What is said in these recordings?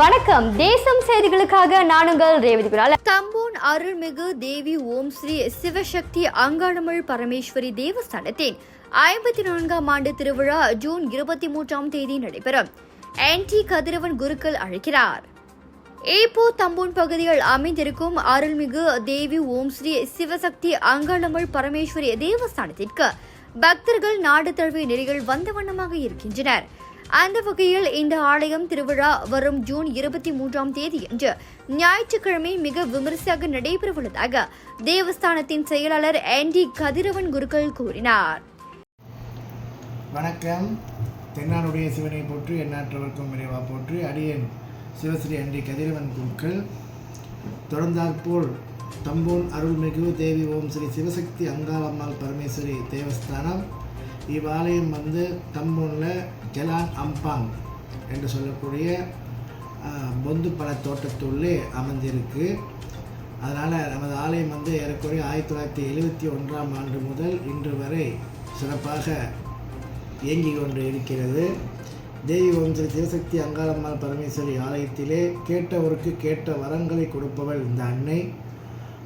வணக்கம். தேசம் செய்திகளுக்காக நானுங்கள் ரேவதி குரால் தம்பூன் அருள்மிகு தேவி ஓம் ஸ்ரீ சிவசக்தி அங்காளம்மள் பரமேஸ்வரி தேவஸ்தானத்தின் ஐம்பத்தி நான்காம் ஆண்டு திருவிழா ஜூன் இருபத்தி மூன்றாம் தேதி நடைபெறும். ஆன்டி கதிரவன் குருக்கள் அழைக்கிறார். ஏப்போ தம்பூன் பகுதியில் அமைந்திருக்கும் அருள்மிகு தேவி ஓம் ஸ்ரீ சிவசக்தி அங்காளம்மள் பரமேஸ்வரி தேவஸ்தானத்திற்கு பக்தர்கள் நாடு தழுவிய நெறிகள் வந்த வண்ணமாக இருக்கின்றனர். அந்த வகையில் இந்த ஆலயம் திருவிழா வரும் ஜூன் இருபத்தி மூன்றாம் தேதி என்று ஞாயிற்றுக்கிழமை மிக விமரிசையாக நடைபெறவுள்ளதாக தேவஸ்தானத்தின் செயலாளர் ஆண்டி கதிரவன் குருக்கள் கூறினார். வணக்கம். தென்னானுடைய சிவனை போற்று எண்ணாற்றவர்க்கும் விரைவா போற்று அடியேன் சிவஸ்ரீ அன்றி கதிரவன் குருக்கள். தொடர்ந்தாற்போல் தம்பூன் அருள்மிகு தேவி ஓம் ஸ்ரீ சிவசக்தி அங்காளம்மாள் பரமேஸ்வரி தேவஸ்தானம். இவ்வாலயம் வந்து தம்பூனில் கெலான் அம்பாங் என்று சொல்லக்கூடிய பொந்து பழ தோட்டத்துள்ளே அமைந்திருக்கு. அதனால் நமது ஆலயம் வந்து ஏறக்குறைய ஆயிரத்தி தொள்ளாயிரத்தி எழுபத்தி ஒன்றாம் ஆண்டு முதல் இன்று வரை சிறப்பாக இயங்கி கொண்டு இருக்கிறது. தேவி ஓம் ஸ்ரீ சிவசக்தி அங்காளம்மாள் பரமேஸ்வரி ஆலயத்திலே கேட்டவருக்கு கேட்ட வரங்களை கொடுப்பவள் இந்த அன்னை.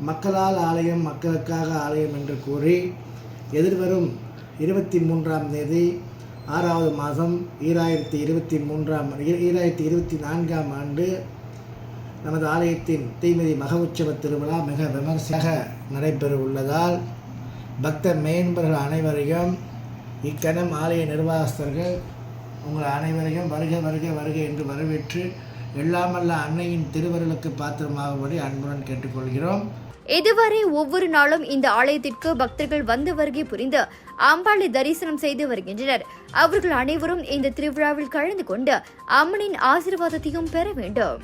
மக்களால் ஆலயம் மக்களுக்காக ஆலயம் என்று கூறி எதிர்வரும் இருபத்தி மூன்றாம் தேதி ஆறாவது மாதம் ஈராயிரத்தி இருபத்தி மூன்றாம் ஈராயிரத்தி இருபத்தி நான்காம் ஆண்டு நமது ஆலயத்தின் தீமிதி மக உற்சவ திருவிழா மிக விமர்சையாக நடைபெற உள்ளதால் பக்தர் மேன்பர்கள் அனைவரையும் இக்கணம் ஆலய நிர்வாகஸ்தர்கள் உங்கள் அனைவரையும் வருக வருக வருக என்று வரவேற்று எல்லாமல்ல அன்னையின் திருவருளுக்கு பாத்திரமாகும்படி அன்புடன் கேட்டுக்கொள்கிறோம். இதுவரை ஒவ்வொரு நாளும் இந்த ஆலயத்திற்கு பக்தர்கள் வந்து வருகை புரிந்து அம்பாளை தரிசனம் செய்து வருகின்றனர். அவர்கள் அனைவரும் இந்த திருவிழாவில் கலந்து கொண்டு அம்மனின் ஆசிர்வாதத்தையும் பெற வேண்டும்.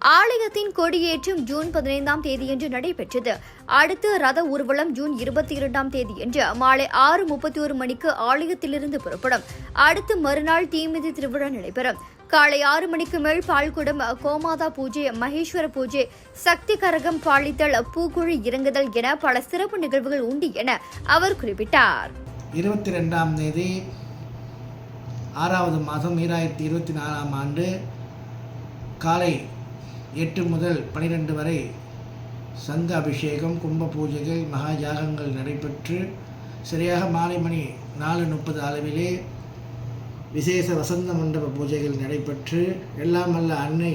ஆலயத்தின் கொடியேற்றம் ஜூன் பதினைந்தாம் தேதியன்று நடைபெற்றது. அடுத்து ரத ஊர்வலம் ஜூன் இருபத்தி இரண்டாம் தேதியன்று மாலை ஆறு முப்பத்தி ஒரு மணிக்கு ஆலயத்திலிருந்து புறப்படும். அடுத்து மறுநாள் தீமிதி திருவிழா நடைபெறும். காலை ஆறு மணிக்கு மேல் பால்குடம் கோமாதா பூஜை மகேஸ்வர பூஜை சக்தி கரகம் பாலித்தல் பூக்குழி இறங்குதல் என பல சிறப்பு நிகழ்வுகள் உண்டு என அவர் குறிப்பிட்டார். இருபத்தி ரெண்டாம் தேதி ஆறாவது மாதம் ஈராயிரத்தி இருபத்தி நாலாம் ஆண்டு காலை எட்டு முதல் பனிரெண்டு வரை சங்க அபிஷேகம் கும்ப பூஜைகள் மகா யாகங்கள் நடைபெற்று சரியாக மாலை மணி நாலு முப்பது அளவிலே விசேஷ வசந்த மண்டப பூஜைகள் நடைபெற்று எல்லாம் வல்ல அன்னை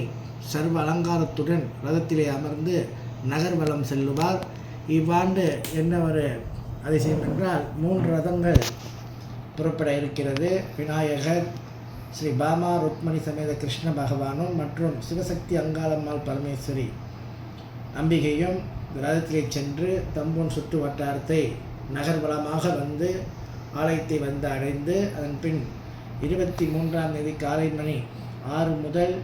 சர்வ அலங்காரத்துடன் ரதத்திலே அமர்ந்து நகர்வலம் செல்லுவார். இவ்வாண்டு என்ன ஒரு அதிசயம் என்றால் மூன்று ரதங்கள் புறப்பட இருக்கிறது. விநாயகர் ஸ்ரீ பாமா ருக்மணி சமேத கிருஷ்ண பகவானும் மற்றும் சிவசக்தி அங்காளம்மாள் பரமேஸ்வரி அம்பிகையும் ரதத்திலே சென்று தம்பூன் சுற்று வட்டாரத்தை நகர்வலமாக வந்து ஆலயத்தை வந்து அடைந்து அதன் பின் இருபத்தி மூன்றாம் தேதி காலை மணி ஆறு முதல்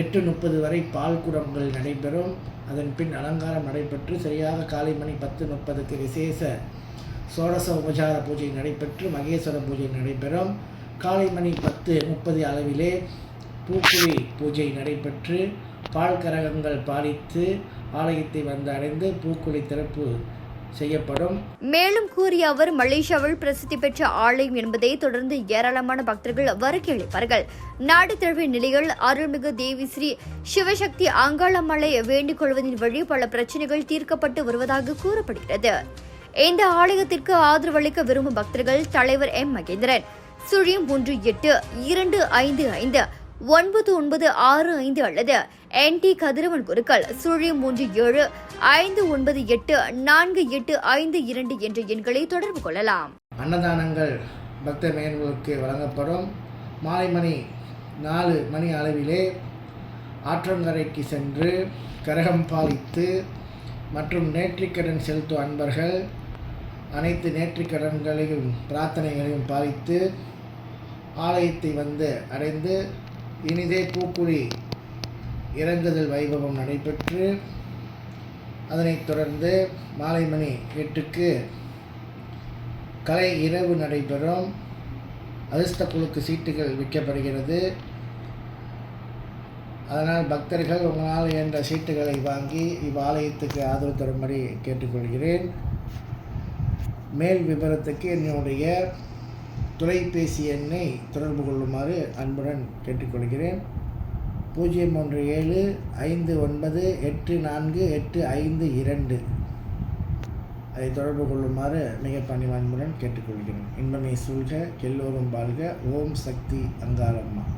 எட்டு முப்பது வரை பால் குடங்கள் நடைபெறும். அதன் பின் அலங்காரம் நடைபெற்று சரியாக காலை மணி பத்து முப்பதுக்கு விசேஷ சோடச உபசார பூஜை நடைபெற்று மகேஸ்வர பூஜை நடைபெறும். காலை மணி பத்து முப்பது அளவிலே பூக்குழி பூஜை நடைபெற்று பால் கரகங்கள் பாலித்து ஆலயத்தை வந்து அடைந்து பூக்குழி திறப்பு செய்யப்படும். மேலும் கூறிய அவர் மலேசியாவில் பிரசித்தி பெற்ற ஆலயம் என்பதை தொடர்ந்து ஏராளமான பக்தர்கள் வருகை அளிப்பார்கள் நாடு தழுவிய நிலையில் அருள்மிகு தேவி ஸ்ரீ சிவசக்தி அங்காளம்மலை வேண்டிக் கொள்வதின் வழி பல பிரச்சனைகள் தீர்க்கப்பட்டு வருவதாக கூறப்படுகிறது. இந்த ஆலயத்திற்கு ஆதரவளிக்க விரும்பும் பக்தர்கள் தலைவர் எம் மகேந்திரன். சுழியம் ஒன்று எட்டு இரண்டு ஐந்து ஐந்து ஒன்பது ஒன்பது ஆறு ஐந்து அல்லது என்டி கதிரவன் குருக்கள் சுழியம் மூன்று ஏழு ஐந்து ஒன்பது எட்டு நான்கு எட்டு ஐந்து இரண்டு என்ற எண்களை தொடர்பு கொள்ளலாம். அன்னதானங்கள் பக்தர் மேன்களுக்கு வழங்கப்படும். மாலை மணி நாலு மணி அளவிலே ஆற்றங்கரைக்கு சென்று கரகம் பாலித்து மற்றும் நேர்த்திக்கடன் செலுத்தும் அன்பர்கள் அனைத்து நேர்த்திக்கடன்களையும் பிரார்த்தனைகளையும் பாலித்து ஆலயத்தை வந்து அடைந்து இனிதே பூக்குழி இறங்குதல் வைபவம் நடைபெற்று அதனைத் தொடர்ந்து மாலை மணி எட்டுக்கு கலை இரவு நடைபெறும். அதிர்ஷ்ட குழுக்கு சீட்டுகள் விற்கப்படுகிறது. அதனால் பக்தர்கள் உங்களால் என்ற சீட்டுகளை வாங்கி இவ்வாலயத்துக்கு ஆதரவு தரும்படி கேட்டுக்கொள்கிறேன். மேல் விவரத்துக்கு என்னுடைய தொலைபேசி எண்ணை தொடர்பு கொள்ளுமாறு அன்புடன் கேட்டுக்கொள்கிறேன். பூஜ்ஜியம் ஒன்று ஏழு ஐந்து ஒன்பது எட்டு நான்கு எட்டு ஐந்து இரண்டு. அதை தொடர்பு கொள்ளுமாறு மிக பணிவான்புடன் கேட்டுக்கொள்கிறேன். இன்பமே சூழ்க எல்லோரும் வாழ்க. ஓம் சக்தி அங்காளம்மா.